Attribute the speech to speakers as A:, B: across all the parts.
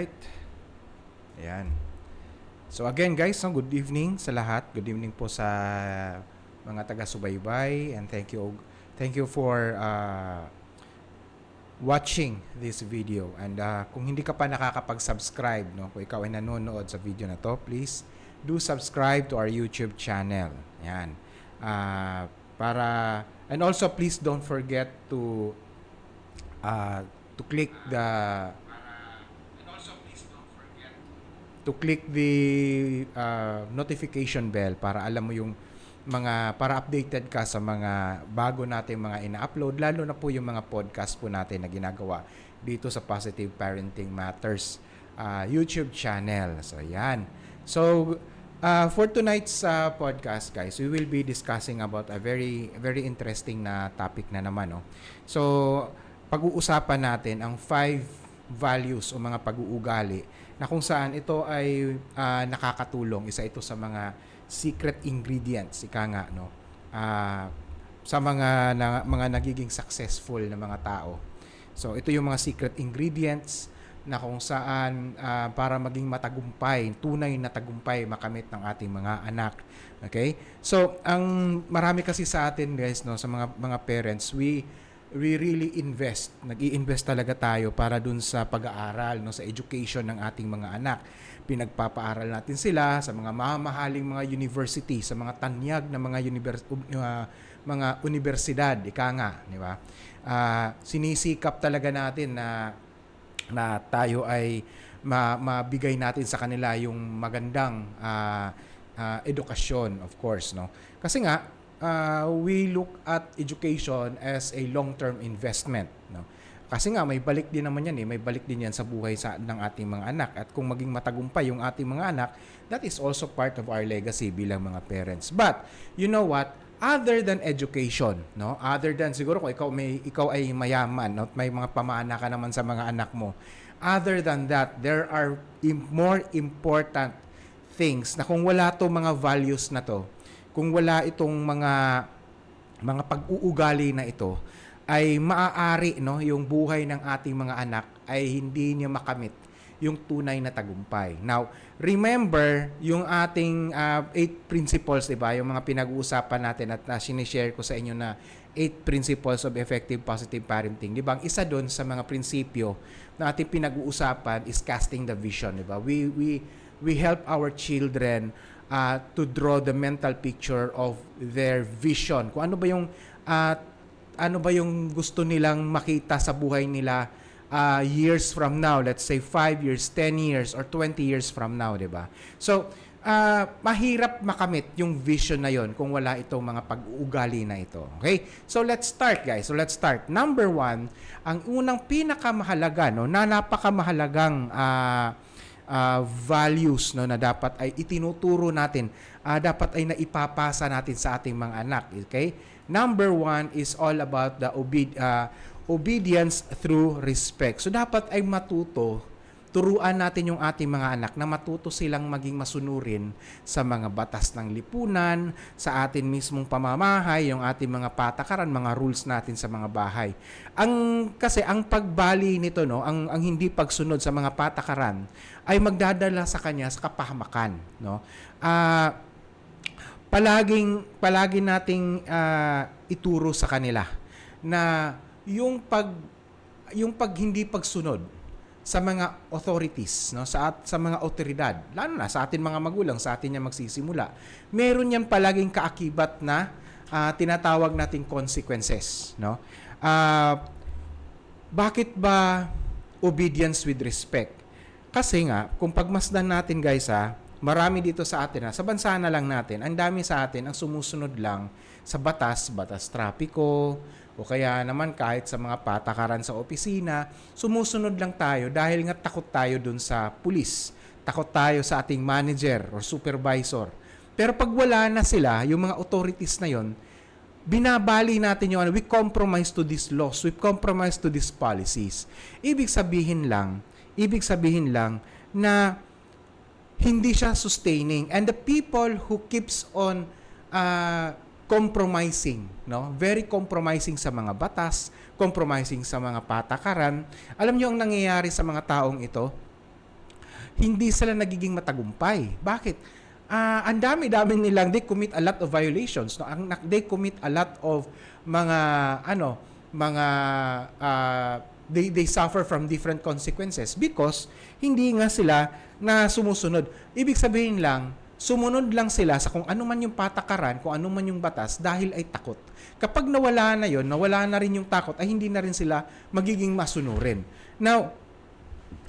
A: Alright. Ayan. So again guys, no, good evening sa lahat. Good evening po sa mga taga-subaybay and thank you thank you for uh, watching this video. And uh, kung hindi ka pa nakakapag-subscribe, no, kung ikaw ay nanonood sa video na to, please do subscribe to our YouTube channel. Yan. Uh, para and also please don't forget to uh, to click the to click the uh, notification bell para alam mo yung mga para updated ka sa mga bago nating mga ina-upload lalo na po yung mga podcast po natin na ginagawa dito sa Positive Parenting Matters uh, YouTube channel. So yan. So uh, for tonight's uh, podcast guys, we will be discussing about a very very interesting na topic na naman no. So pag-uusapan natin ang five values o mga pag-uugali na kung saan ito ay uh, nakakatulong. Isa ito sa mga secret ingredients, ika nga, no? Uh, sa mga na, mga nagiging successful na mga tao. So, ito yung mga secret ingredients na kung saan uh, para maging matagumpay, tunay na tagumpay makamit ng ating mga anak. Okay? So, ang marami kasi sa atin guys, no, sa mga mga parents, we we really invest. Nag-i-invest talaga tayo para dun sa pag-aaral, no, sa education ng ating mga anak. Pinagpapaaral natin sila sa mga mamahaling mga university, sa mga tanyag na mga univers uh, mga universidad, ika nga, di ba? Uh, sinisikap talaga natin na na tayo ay ma- mabigay natin sa kanila yung magandang uh, uh, edukasyon, of course, no? Kasi nga uh, we look at education as a long-term investment. No? Kasi nga may balik din naman yan eh, may balik din yan sa buhay sa ng ating mga anak at kung maging matagumpay yung ating mga anak, that is also part of our legacy bilang mga parents. But you know what? Other than education, no? Other than siguro kung ikaw may ikaw ay mayaman, no? May mga pamana ka naman sa mga anak mo. Other than that, there are more important things na kung wala to mga values na to, kung wala itong mga mga pag-uugali na ito, ay maaari no yung buhay ng ating mga anak ay hindi niya makamit yung tunay na tagumpay. Now, remember yung ating uh, eight principles, 'di ba? Yung mga pinag-uusapan natin at uh, sinishare ko sa inyo na eight principles of effective positive parenting. 'Di ba? Ang isa doon sa mga prinsipyo na ating pinag-uusapan is casting the vision, 'di ba? We we we help our children uh, to draw the mental picture of their vision. Kung ano ba yung uh, ano ba yung gusto nilang makita sa buhay nila uh, years from now, let's say 5 years, 10 years, or 20 years from now, di ba? So, uh, mahirap makamit yung vision na yon kung wala itong mga pag-uugali na ito. Okay? So, let's start, guys. So, let's start. Number one, ang unang pinakamahalaga, no, na napakamahalagang uh, uh, values no na dapat ay itinuturo natin uh, dapat ay naipapasa natin sa ating mga anak okay? Number one is all about the obed uh, obedience through respect. So dapat ay matuto turuan natin yung ating mga anak na matuto silang maging masunurin sa mga batas ng lipunan, sa atin mismong pamamahay, yung ating mga patakaran, mga rules natin sa mga bahay. Ang kasi ang pagbali nito no, ang ang hindi pagsunod sa mga patakaran ay magdadala sa kanya sa kapahamakan, no? Ah uh, palaging palagi nating uh, ituro sa kanila na yung pag yung pag hindi pagsunod sa mga authorities, no, sa at, sa mga otoridad, lalo na sa atin mga magulang, sa atin niya magsisimula. Meron yan palaging kaakibat na uh, tinatawag nating consequences, no? Uh, bakit ba obedience with respect? Kasi nga, kung pagmasdan natin guys ha, marami dito sa atin ha, sa bansa na lang natin, ang dami sa atin ang sumusunod lang sa batas, batas trapiko, o kaya naman kahit sa mga patakaran sa opisina, sumusunod lang tayo dahil nga takot tayo dun sa pulis. Takot tayo sa ating manager or supervisor. Pero pag wala na sila, yung mga authorities na yon, binabali natin yung ano, we compromise to these laws, we compromise to these policies. Ibig sabihin lang, ibig sabihin lang na hindi siya sustaining. And the people who keeps on uh, compromising, no? Very compromising sa mga batas, compromising sa mga patakaran. Alam niyo ang nangyayari sa mga taong ito? hindi sila nagiging matagumpay. Bakit? Ah, ang dami-dami nilang they commit a lot of violations, no? Ang they commit a lot of mga ano, mga ah, they they suffer from different consequences because hindi nga sila na sumusunod. Ibig sabihin lang, sumunod lang sila sa kung ano man yung patakaran, kung ano man yung batas dahil ay takot. Kapag nawala na yon, nawala na rin yung takot, ay hindi na rin sila magiging masunurin. Now,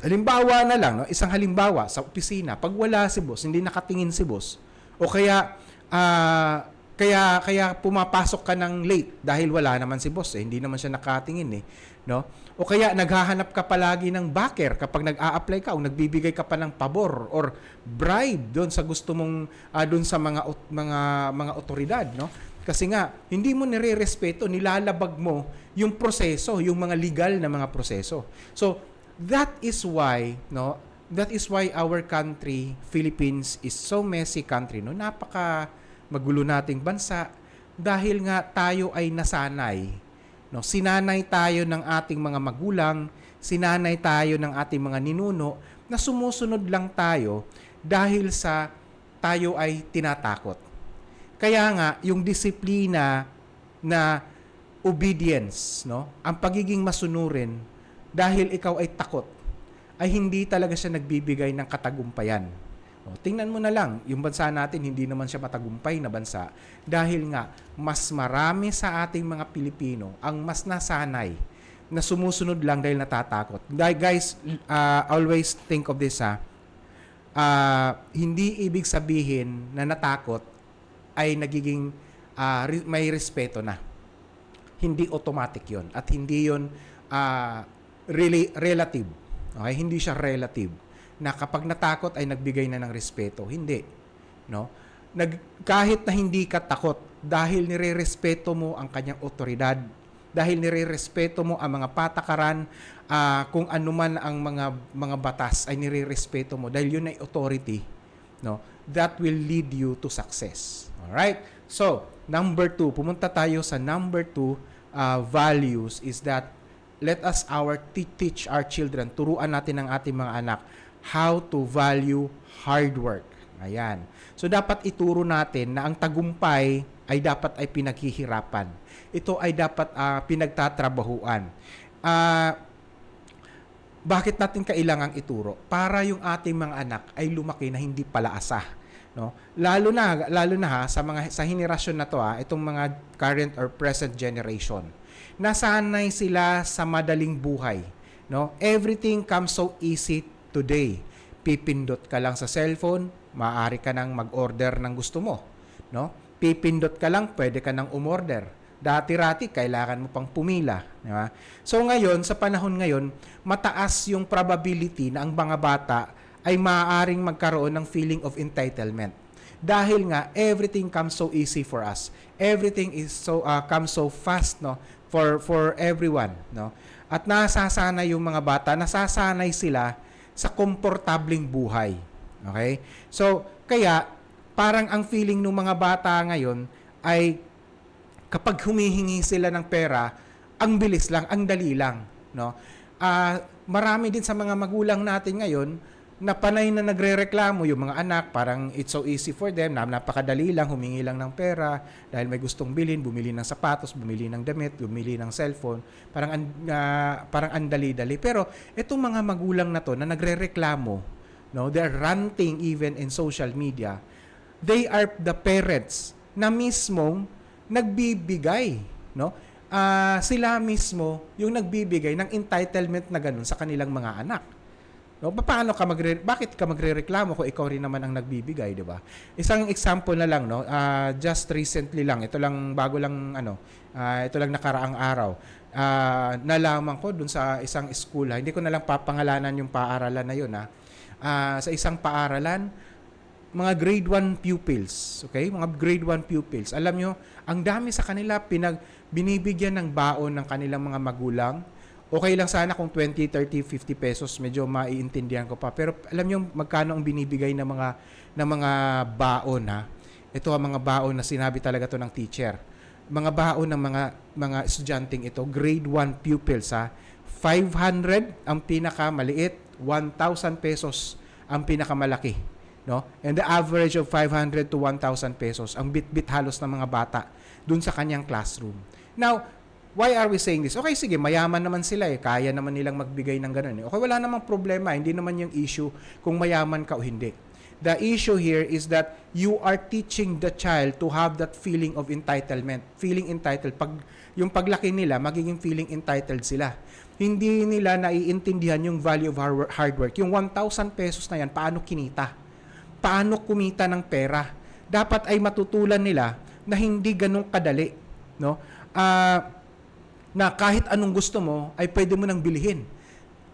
A: halimbawa na lang, no, isang halimbawa sa opisina, pag wala si boss, hindi nakatingin si boss, o kaya ah, kaya kaya pumapasok ka ng late dahil wala naman si boss eh, hindi naman siya nakatingin eh, no? O kaya naghahanap ka palagi ng backer kapag nag-a-apply ka o nagbibigay ka pa ng pabor or bribe doon sa gusto mong ah, doon sa mga mga mga otoridad, no? Kasi nga hindi mo nire-respeto, nilalabag mo yung proseso, yung mga legal na mga proseso. So, that is why, no? That is why our country, Philippines is so messy country, no? Napaka magulo nating bansa dahil nga tayo ay nasanay. No, sinanay tayo ng ating mga magulang, sinanay tayo ng ating mga ninuno na sumusunod lang tayo dahil sa tayo ay tinatakot. Kaya nga yung disiplina na obedience, no? Ang pagiging masunurin dahil ikaw ay takot ay hindi talaga siya nagbibigay ng katagumpayan. O, tingnan mo na lang, yung bansa natin hindi naman siya matagumpay na bansa dahil nga mas marami sa ating mga Pilipino ang mas nasanay na sumusunod lang dahil natatakot. Dahil guys, uh, always think of this ha. Uh, hindi ibig sabihin na natakot ay nagiging uh, re- may respeto na. Hindi automatic 'yon at hindi 'yon uh, really relative. Okay, hindi siya relative na kapag natakot ay nagbigay na ng respeto. Hindi. No? Nag, kahit na hindi ka takot dahil nire-respeto mo ang kanyang otoridad, dahil nire-respeto mo ang mga patakaran, ah, kung ano man ang mga mga batas ay nire-respeto mo dahil yun ay authority, no? That will lead you to success. All right? So, number two, pumunta tayo sa number two ah, values is that let us our te- teach our children, turuan natin ang ating mga anak how to value hard work. Ayan. So dapat ituro natin na ang tagumpay ay dapat ay pinaghihirapan. Ito ay dapat ah, pinagtatrabahuan. Ah, bakit natin kailangang ituro? Para yung ating mga anak ay lumaki na hindi palaasa. No? Lalo na lalo na ha sa mga sa henerasyon na to ha, itong mga current or present generation. Nasanay sila sa madaling buhay, no? Everything comes so easy today. Pipindot ka lang sa cellphone, maaari ka nang mag-order ng gusto mo, no? Pipindot ka lang, pwede ka nang umorder. Dati-rati, kailangan mo pang pumila. Di ba? So ngayon, sa panahon ngayon, mataas yung probability na ang mga bata ay maaaring magkaroon ng feeling of entitlement. Dahil nga, everything comes so easy for us. Everything is so uh, comes so fast no for for everyone no at nasasanay yung mga bata nasasanay sila sa komportabling buhay. Okay? So kaya parang ang feeling ng mga bata ngayon ay kapag humihingi sila ng pera ang bilis lang ang dali lang no? Ah, marami din sa mga magulang natin ngayon na panay na nagrereklamo yung mga anak, parang it's so easy for them, na napakadali lang, humingi lang ng pera, dahil may gustong bilhin, bumili ng sapatos, bumili ng damit, bumili ng cellphone, parang, an, ah, parang andali-dali. Pero itong mga magulang na to na nagrereklamo, no, they're ranting even in social media, they are the parents na mismong nagbibigay, no? Ah, sila mismo yung nagbibigay ng entitlement na ganun sa kanilang mga anak. No, paano ka magre bakit ka magrereklamo kung ikaw rin naman ang nagbibigay, 'di ba? Isang example na lang, no. Ah, just recently lang, ito lang bago lang ano, ah, ito lang nakaraang araw. Ah, nalaman ko dun sa isang school, ha, hindi ko na lang papangalanan yung paaralan na 'yon, ha. Ah, sa isang paaralan, mga grade 1 pupils, okay? Mga grade 1 pupils. Alam nyo, ang dami sa kanila pinag binibigyan ng baon ng kanilang mga magulang. Okay lang sana kung 20, 30, 50 pesos, medyo maiintindihan ko pa. Pero alam nyo magkano ang binibigay ng mga ng mga baon ha? Ito ang mga baon na sinabi talaga to ng teacher. Mga baon ng mga mga estudyanteng ito, grade 1 pupils ha. 500 ang pinaka maliit, 1,000 pesos ang pinakamalaki, no? And the average of 500 to 1,000 pesos ang bit-bit halos ng mga bata dun sa kanyang classroom. Now, why are we saying this? Okay, sige, mayaman naman sila eh. Kaya naman nilang magbigay ng ganun eh. Okay, wala namang problema. Hindi naman yung issue kung mayaman ka o hindi. The issue here is that you are teaching the child to have that feeling of entitlement. Feeling entitled. Pag, yung paglaki nila, magiging feeling entitled sila. Hindi nila naiintindihan yung value of har- hard work. Yung 1,000 pesos na yan, paano kinita? Paano kumita ng pera? Dapat ay matutulan nila na hindi ganun kadali. No? Ah na kahit anong gusto mo ay pwede mo nang bilhin.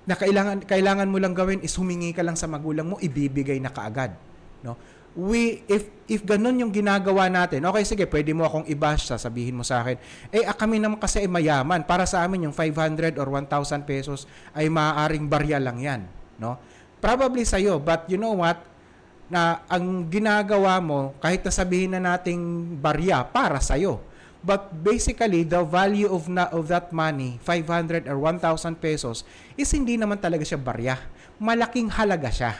A: Na kailangan kailangan mo lang gawin is humingi ka lang sa magulang mo, ibibigay na kaagad, no? We if if ganun yung ginagawa natin. Okay, sige, pwede mo akong i-bash, sasabihin mo sa akin. Eh ah, kami naman kasi ay mayaman. Para sa amin yung 500 or 1,000 pesos ay maaaring barya lang 'yan, no? Probably sa iyo, but you know what? Na ang ginagawa mo kahit na sabihin na nating barya para sa iyo. But basically, the value of na, of that money, 500 or 1,000 pesos, is hindi naman talaga siya barya. Malaking halaga siya.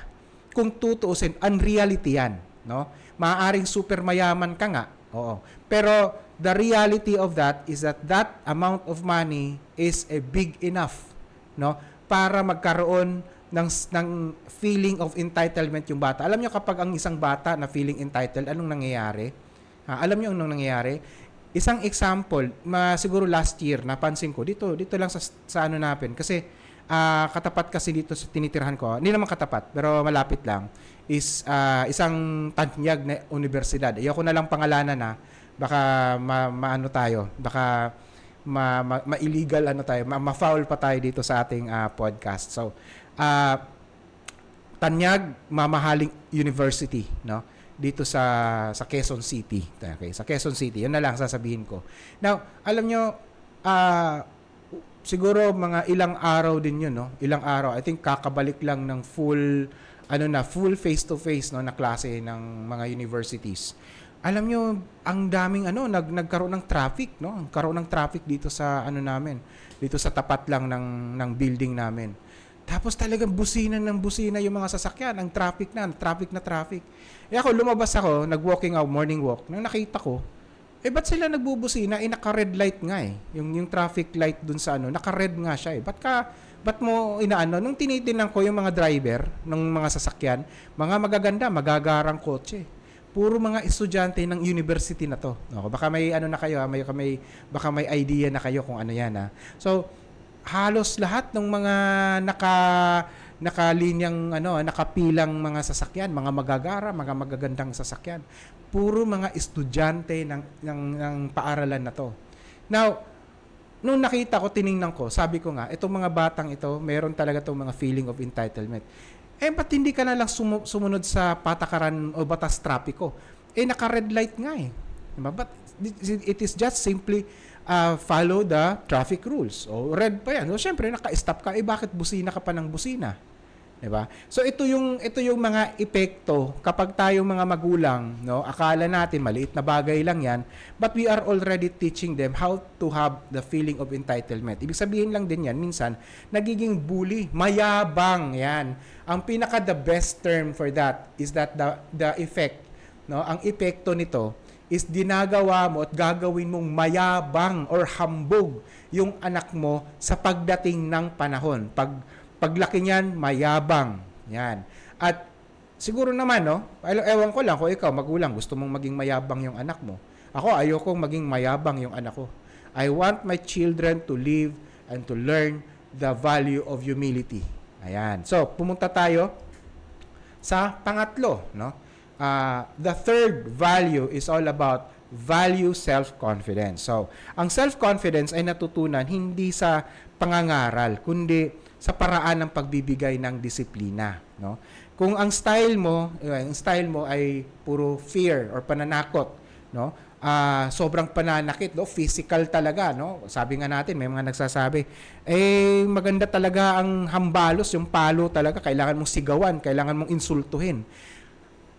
A: Kung tutuusin, unreality yan. No? Maaaring super mayaman ka nga. Oo. Pero the reality of that is that that amount of money is a big enough no para magkaroon ng ng feeling of entitlement yung bata. Alam niyo kapag ang isang bata na feeling entitled, anong nangyayari? Ha, alam niyo anong nangyayari? Isang example, ma, siguro last year, napansin ko, dito, dito lang sa, sa ano natin, kasi ah, katapat kasi dito sa tinitirhan ko, hindi naman katapat, pero malapit lang, is ah, isang tanyag na universidad. Ayoko na lang pangalanan na, baka ma, maano tayo, baka ma, ma, ma-illegal ano tayo, ma, ma-foul pa tayo dito sa ating ah, podcast. So, ah, Tanyag Mamahaling University, no? Dito sa sa Quezon City. Okay, sa Quezon City. 'Yun na lang sasabihin ko. Now, alam nyo ah siguro mga ilang araw din 'yun, no? Ilang araw. I think kakabalik lang ng full ano na, full face to face no na klase ng mga universities. Alam nyo, ang daming ano, nag, nagkaroon ng traffic, no? Nagkaroon ng traffic dito sa ano namin, dito sa tapat lang ng ng building namin. Tapos talagang busina ng busina yung mga sasakyan, ang traffic na, traffic na traffic. Eh ako, lumabas ako, nag-walking out, morning walk, nang nakita ko, eh ba't sila nagbubusina? Eh naka-red light nga eh. Yung, yung traffic light dun sa ano, naka-red nga siya eh. Ba't ka, ba't mo inaano? Nung tinitingnan ko yung mga driver ng mga sasakyan, mga magaganda, magagarang kotse. Puro mga estudyante ng university na to. No, baka may ano na kayo, ha? may, may, baka may idea na kayo kung ano yan ha. So, halos lahat ng mga naka nakalinyang ano nakapilang mga sasakyan, mga magagara, mga magagandang sasakyan. Puro mga estudyante ng ng, ng paaralan na to. Now, nung nakita ko, tiningnan ko, sabi ko nga, itong mga batang ito, meron talaga itong mga feeling of entitlement. Eh, ba't hindi ka na lang sumu- sumunod sa patakaran o batas trapiko? Eh, naka-red light nga eh. Diba? But it is just simply uh, follow the traffic rules. O red pa yan. O syempre naka-stop ka, eh bakit busina ka pa ng busina? 'Di ba? So ito yung ito yung mga epekto kapag tayo mga magulang, no, akala natin maliit na bagay lang 'yan, but we are already teaching them how to have the feeling of entitlement. Ibig sabihin lang din 'yan minsan nagiging bully, mayabang 'yan. Ang pinaka the best term for that is that the the effect, no, ang epekto nito is dinagawa mo at gagawin mong mayabang or hambog yung anak mo sa pagdating ng panahon. Pag paglaki niyan, mayabang. Yan. At siguro naman, no, ewan ko lang kung ikaw, magulang, gusto mong maging mayabang yung anak mo. Ako, ayokong maging mayabang yung anak ko. I want my children to live and to learn the value of humility. Ayan. So, pumunta tayo sa pangatlo, no? Uh, the third value is all about value self-confidence. So, ang self-confidence ay natutunan hindi sa pangangaral, kundi sa paraan ng pagbibigay ng disiplina, no? Kung ang style mo, eh, ang style mo ay puro fear or pananakot, no? Ah, sobrang pananakit, no? Physical talaga, no? Sabi nga natin, may mga nagsasabi, eh maganda talaga ang hambalos, yung palo talaga, kailangan mong sigawan, kailangan mong insultuhin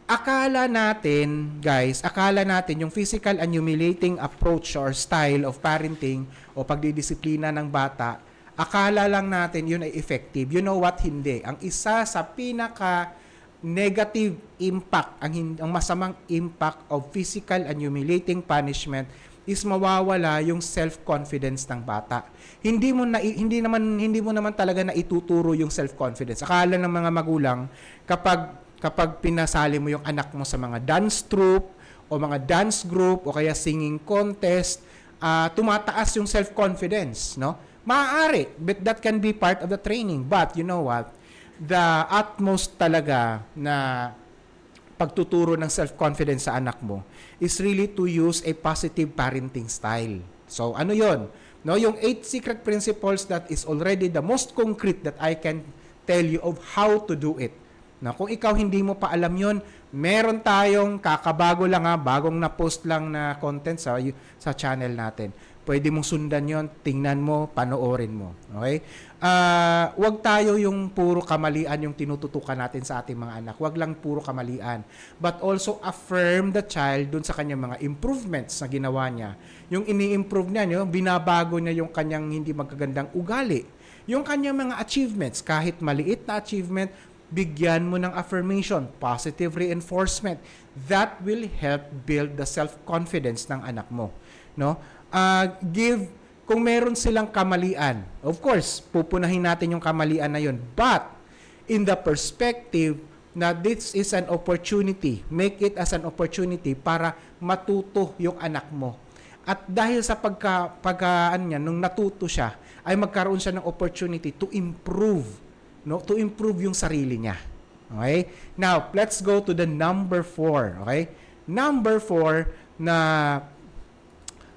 A: akala natin, guys, akala natin yung physical and humiliating approach or style of parenting o pagdidisiplina ng bata, akala lang natin yun ay effective. You know what? Hindi. Ang isa sa pinaka negative impact, ang, ang masamang impact of physical and humiliating punishment is mawawala yung self-confidence ng bata. Hindi mo na hindi naman hindi mo naman talaga na ituturo yung self-confidence. Akala ng mga magulang kapag kapag pinasali mo yung anak mo sa mga dance troupe o mga dance group o kaya singing contest, ah, tumataas yung self-confidence, no? Maaari, but that can be part of the training. But you know what? The utmost talaga na pagtuturo ng self-confidence sa anak mo is really to use a positive parenting style. So, ano yon? No, yung eight secret principles that is already the most concrete that I can tell you of how to do it. Na kung ikaw hindi mo pa alam yon, meron tayong kakabago lang ha, bagong na-post lang na content sa sa channel natin. Pwede mong sundan yon, tingnan mo, panoorin mo. Okay? Ah, wag tayo yung puro kamalian yung tinututukan natin sa ating mga anak. Wag lang puro kamalian. But also affirm the child dun sa kanyang mga improvements na ginawa niya. Yung ini-improve niya, yung binabago niya yung kanyang hindi magagandang ugali. Yung kanyang mga achievements, kahit maliit na achievement, bigyan mo ng affirmation, positive reinforcement. That will help build the self-confidence ng anak mo. No? Ah, give kung meron silang kamalian. Of course, pupunahin natin yung kamalian na yun. But in the perspective na this is an opportunity, make it as an opportunity para matuto yung anak mo. At dahil sa pagka, pagkaan niya, nung natuto siya, ay magkaroon siya ng opportunity to improve, no? To improve yung sarili niya. Okay? Now, let's go to the number four. Okay? Number four na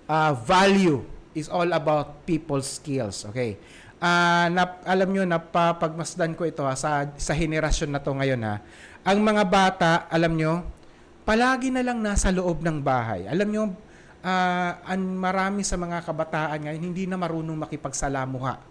A: uh, value is all about people's skills. Okay? Ah, nap, alam nyo, napapagmasdan ko ito ha, sa, sa henerasyon na to ngayon ha. Ang mga bata, alam nyo, palagi na lang nasa loob ng bahay. Alam nyo, ah, ang marami sa mga kabataan ngayon hindi na marunong makipagsalamuha.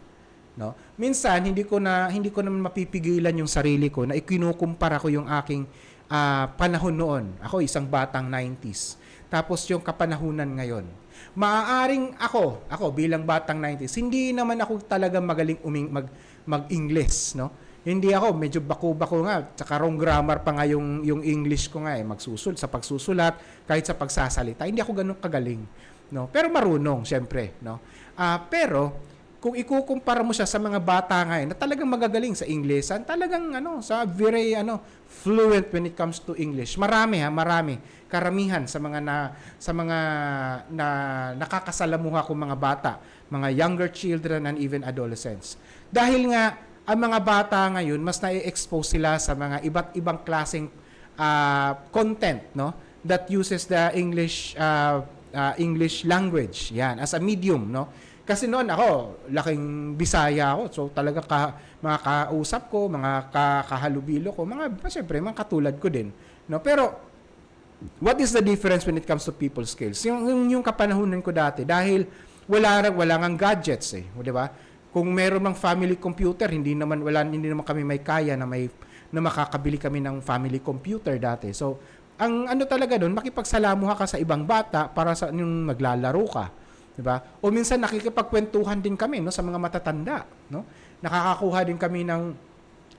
A: No? Minsan hindi ko na hindi ko naman mapipigilan yung sarili ko na ikinukumpara ko yung aking ah, panahon noon. Ako isang batang 90s. Tapos yung kapanahunan ngayon. Maaaring ako, ako bilang batang 90s, hindi naman ako talaga magaling uming mag mag-English, no? Hindi ako, medyo bako-bako nga. Tsaka wrong grammar pa nga yung, yung English ko nga eh. Magsusul, sa pagsusulat, kahit sa pagsasalita. Hindi ako ganun kagaling. No? Pero marunong, syempre. No? Ah, pero, kung ikukumpara mo siya sa mga bata ngayon na talagang magagaling sa English, talagang ano, sa very ano, fluent when it comes to English. Marami ha, marami. Karamihan sa mga na sa mga na nakakasalamuha kong mga bata, mga younger children and even adolescents. Dahil nga ang mga bata ngayon mas na-expose sila sa mga iba't ibang klaseng ah, content, no? That uses the English ah, ah, English language. Yan, as a medium, no? Kasi noon ako, laking Bisaya ako. So talaga ka, mga kausap ko, mga ka, kahalubilo ko, mga syempre mga katulad ko din, no? Pero what is the difference when it comes to people skills? Yung, yung, yung kapanahunan ko dati, dahil wala, wala ngang gadgets eh, di ba? Kung meron mang family computer, hindi naman wala hindi naman kami may kaya na may na makakabili kami ng family computer dati. So, ang ano talaga doon, makipagsalamuha ka sa ibang bata para sa yung maglalaro ka, 'di ba? O minsan nakikipagkwentuhan din kami no sa mga matatanda, no? Nakakakuha din kami ng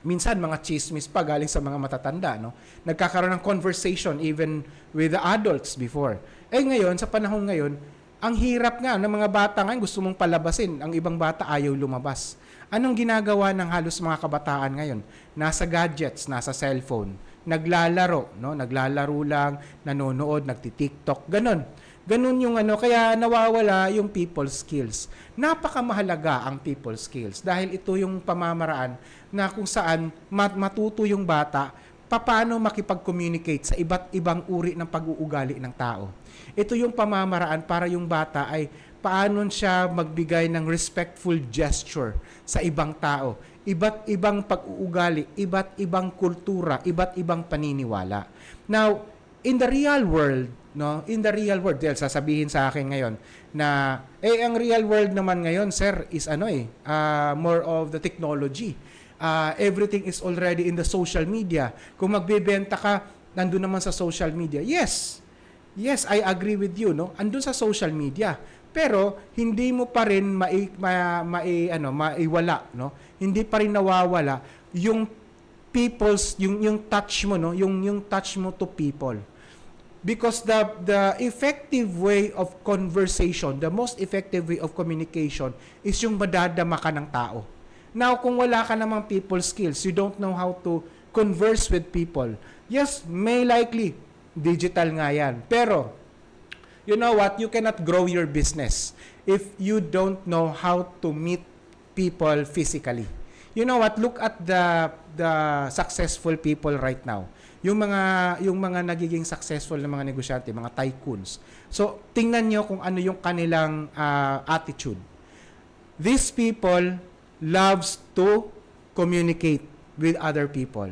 A: minsan mga chismis pa galing sa mga matatanda, no? Nagkakaroon ng conversation even with the adults before. Eh ngayon, sa panahon ngayon, ang hirap nga ng mga bata ngayon, gusto mong palabasin. Ang ibang bata ayaw lumabas. Anong ginagawa ng halos mga kabataan ngayon? Nasa gadgets, nasa cellphone, naglalaro, no? Naglalaro lang, nanonood, nagti-TikTok, ganun. Ganun yung ano, kaya nawawala yung people skills. Napakamahalaga ang people skills dahil ito yung pamamaraan na kung saan mat- matuto yung bata paano makipag-communicate sa iba't ibang uri ng pag-uugali ng tao. Ito yung pamamaraan para yung bata ay paano siya magbigay ng respectful gesture sa ibang tao. Iba't ibang pag-uugali, iba't ibang kultura, iba't ibang paniniwala. Now, in the real world, no, in the real world, dahil sasabihin sa akin ngayon na, eh, ang real world naman ngayon, sir, is ano eh, ah, more of the technology uh, everything is already in the social media. Kung magbebenta ka, nandun naman sa social media. Yes. Yes, I agree with you, no? Andun sa social media. Pero hindi mo pa rin mai, ma, mai ano, maiwala, no? Hindi pa rin nawawala yung people's yung yung touch mo no? Yung yung touch mo to people. Because the the effective way of conversation the most effective way of communication is yung madadama ka ng tao. Now kung wala ka namang people skills you don't know how to converse with people. Yes may likely digital nga yan. Pero you know what? You cannot grow your business if you don't know how to meet people physically. You know what? Look at the the successful people right now. Yung mga yung mga nagiging successful na mga negosyante mga tycoons. So tingnan niyo kung ano yung kanilang ah, attitude. These people loves to communicate with other people.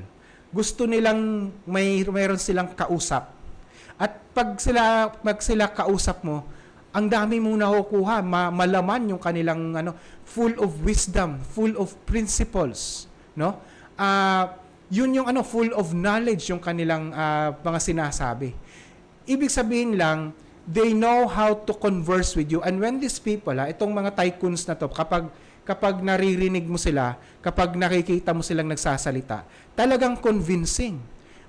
A: Gusto nilang may mayroon silang kausap. At pag sila pag sila kausap mo ang dami mong nakukuha ma- malaman yung kanilang ano full of wisdom full of principles no? Ah yun yung ano full of knowledge yung kanilang ah, mga sinasabi. Ibig sabihin lang they know how to converse with you. And when these people ha, itong mga tycoons na to kapag kapag naririnig mo sila kapag nakikita mo silang nagsasalita talagang convincing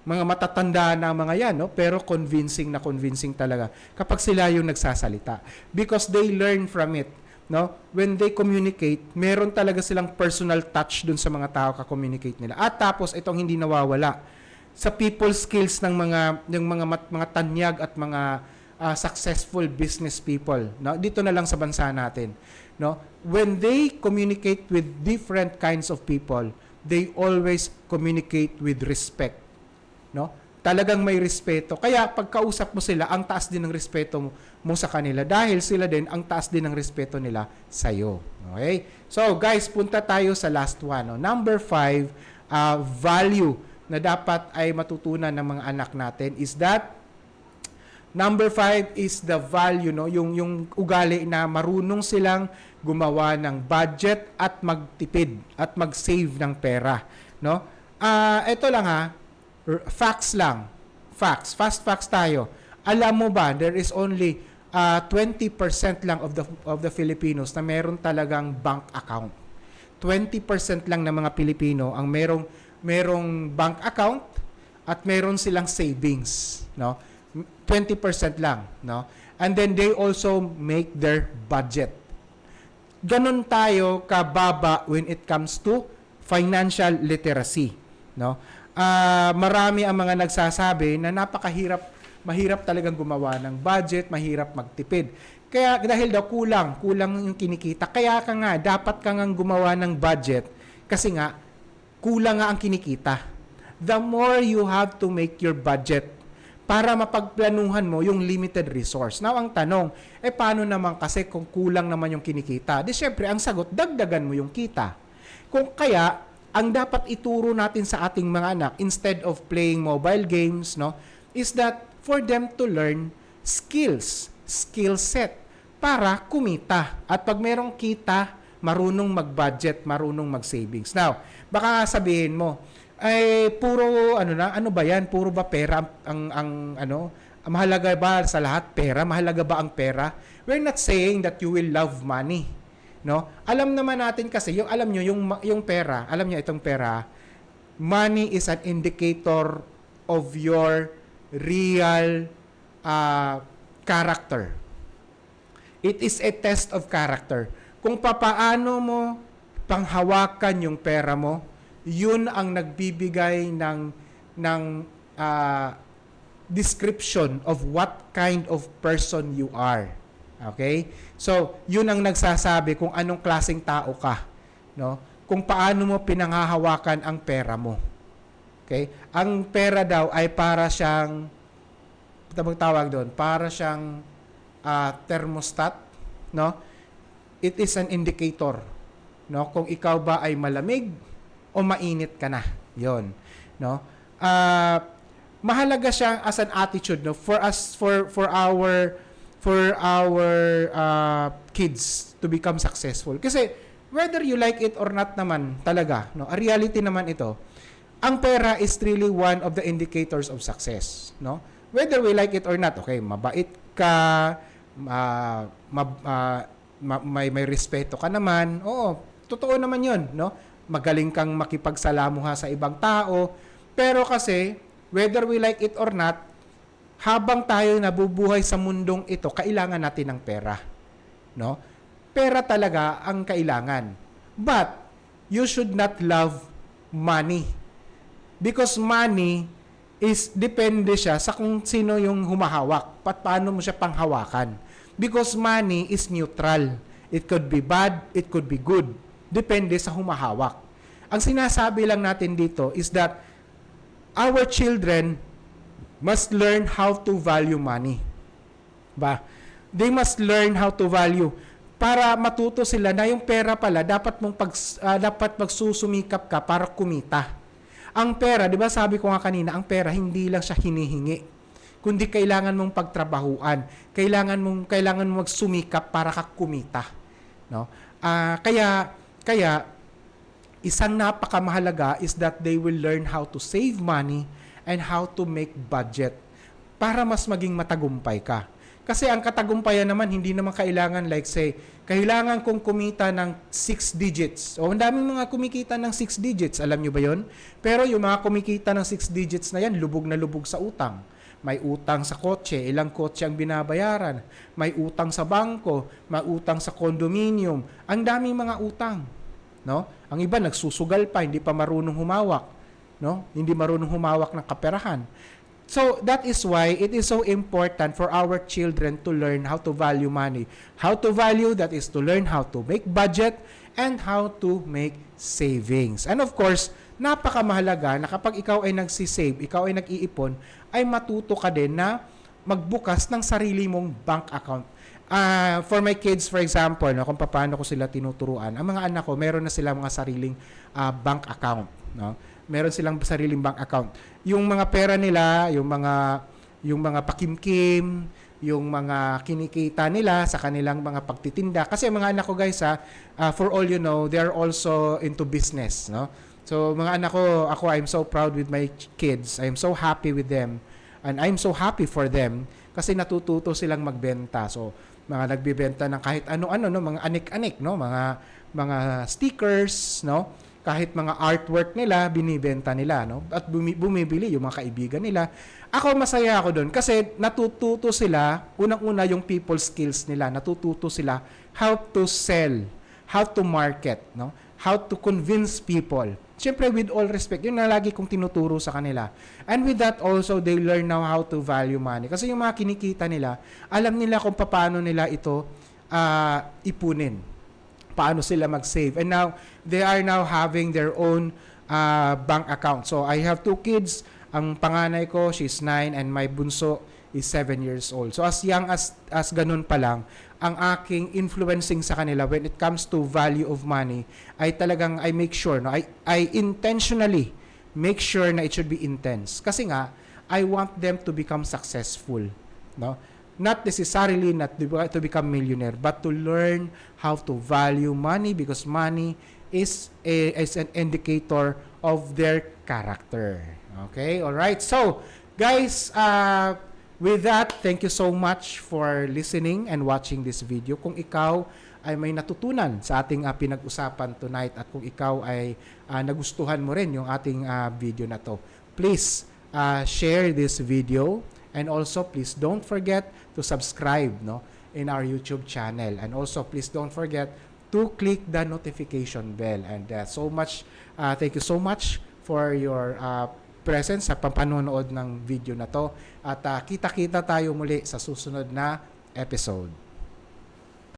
A: mga matatanda na mga yan, no? pero convincing na convincing talaga kapag sila yung nagsasalita. Because they learn from it. No? When they communicate, meron talaga silang personal touch dun sa mga tao ka-communicate nila. At tapos, itong hindi nawawala, sa people skills ng mga ng mga mat- mga tanyag at mga ah, successful business people no dito na lang sa bansa natin no when they communicate with different kinds of people they always communicate with respect no? Talagang may respeto. Kaya pagkausap mo sila, ang taas din ng respeto mo, mo sa kanila dahil sila din ang taas din ng respeto nila sa iyo. Okay? So, guys, punta tayo sa last one, no? Number five, uh, value na dapat ay matutunan ng mga anak natin is that Number five is the value, no? Yung, yung ugali na marunong silang gumawa ng budget at magtipid at mag-save ng pera, no? Ah, ito lang ha, facts lang. Facts. Fast facts tayo. Alam mo ba, there is only uh, 20% lang of the of the Filipinos na meron talagang bank account. 20% lang ng mga Pilipino ang merong merong bank account at meron silang savings, no? 20% lang, no? And then they also make their budget. Ganon tayo kababa when it comes to financial literacy, no? Ah, marami ang mga nagsasabi na napakahirap mahirap talagang gumawa ng budget, mahirap magtipid. Kaya dahil daw kulang, kulang yung kinikita. Kaya ka nga dapat ka nga gumawa ng budget kasi nga kulang nga ang kinikita. The more you have to make your budget para mapagplanuhan mo yung limited resource. Now, ang tanong, eh paano naman kasi kung kulang naman yung kinikita? Di syempre, ang sagot, dagdagan mo yung kita. Kung kaya, ang dapat ituro natin sa ating mga anak, instead of playing mobile games, no, is that for them to learn skills, skill set, para kumita. At pag merong kita, marunong mag-budget, marunong mag-savings. Now, baka sabihin mo, ay puro ano na ano ba yan? Puro ba pera ang ang ano? Mahalaga ba sa lahat pera? Mahalaga ba ang pera? We're not saying that you will love money no? Alam naman natin kasi yung alam nyo yung yung pera alam nyo itong pera money is an indicator of your real uh, character. It is a test of character. Kung papaano mo panghawakan yung pera mo yun ang nagbibigay ng ng ah, description of what kind of person you are. Okay? So, yun ang nagsasabi kung anong klaseng tao ka, no? Kung paano mo pinanghahawakan ang pera mo. Okay? Ang pera daw ay para siyang tabang tawag doon, para siyang ah, thermostat, no? It is an indicator, no? Kung ikaw ba ay malamig, o mainit ka na. 'Yon, no? Ah, mahalaga siya as an attitude no for us for for our for our uh, kids to become successful. Kasi whether you like it or not naman talaga, no? A reality naman ito. Ang pera is really one of the indicators of success, no? Whether we like it or not, okay, mabait ka, ma, ma, ah, ma- may may respeto ka naman. Oo, totoo naman 'yon, no? magaling kang makipagsalamuha sa ibang tao. Pero kasi, whether we like it or not, habang tayo nabubuhay sa mundong ito, kailangan natin ng pera. No? Pera talaga ang kailangan. But, you should not love money. Because money is depende siya sa kung sino yung humahawak, pat paano mo siya panghawakan. Because money is neutral. It could be bad, it could be good. Depende sa humahawak. Ang sinasabi lang natin dito is that our children must learn how to value money. Ba? They must learn how to value para matuto sila na yung pera pala dapat mong pag ah, dapat magsusumikap ka para kumita. Ang pera, 'di ba sabi ko nga kanina, ang pera hindi lang siya hinihingi kundi kailangan mong pagtrabahuan. Kailangan mong kailangan mong magsumikap para ka kumita, no? Ah, kaya kaya isang napakamahalaga is that they will learn how to save money and how to make budget para mas maging matagumpay ka. Kasi ang katagumpayan naman, hindi naman kailangan like say, kailangan kong kumita ng 6 digits. O ang daming mga kumikita ng 6 digits, alam nyo ba yon? Pero yung mga kumikita ng 6 digits na yan, lubog na lubog sa utang. May utang sa kotse, ilang kotse ang binabayaran. May utang sa bangko, may utang sa condominium. Ang daming mga utang. No? Ang iba nagsusugal pa, hindi pa marunong humawak, no? Hindi marunong humawak ng kaperahan. So that is why it is so important for our children to learn how to value money. How to value that is to learn how to make budget and how to make savings. And of course, napakamahalaga na kapag ikaw ay nagsisave, ikaw ay nag-iipon, ay matuto ka din na magbukas ng sarili mong bank account. Ah, for my kids, for example, no, kung paano ko sila tinuturuan, ang mga anak ko, meron na sila mga sariling ah, bank account. No? Meron silang sariling bank account. Yung mga pera nila, yung mga yung mga pakimkim, yung mga kinikita nila sa kanilang mga pagtitinda. Kasi mga anak ko guys ha, ah, for all you know, they are also into business, no? So mga anak ko, ako I'm so proud with my kids. I'm so happy with them and I'm so happy for them kasi natututo silang magbenta. So mga nagbebenta ng kahit ano-ano no, mga anik-anik no, mga mga stickers, no? Kahit mga artwork nila binibenta nila no at bumi- bumibili yung mga kaibigan nila. Ako masaya ako doon kasi natututo sila unang-una yung people skills nila, natututo sila how to sell, how to market, no? How to convince people. Siyempre, with all respect, yun na lagi kong tinuturo sa kanila. And with that also, they learn now how to value money. Kasi yung mga kinikita nila, alam nila kung paano nila ito ah, ipunin. Paano sila mag-save. And now, they are now having their own ah, bank account. So, I have two kids. Ang panganay ko, she's 9, and my bunso is 7 years old. So, as young as, as ganun pa lang, ang aking influencing sa kanila when it comes to value of money ay talagang I make sure no I I intentionally make sure na it should be intense kasi nga I want them to become successful no not necessarily not to become millionaire but to learn how to value money because money is a, is an indicator of their character. Okay? All right. So guys uh With that, thank you so much for listening and watching this video. Kung ikaw ay may natutunan sa ating uh, pinag-usapan tonight at kung ikaw ay uh, nagustuhan mo rin yung ating uh, video na to, please uh, share this video and also please don't forget to subscribe no in our YouTube channel and also please don't forget to click the notification bell and uh, so much uh, thank you so much for your uh, presence sa pampanonood ng video na to. At uh, kita-kita tayo muli sa susunod na episode.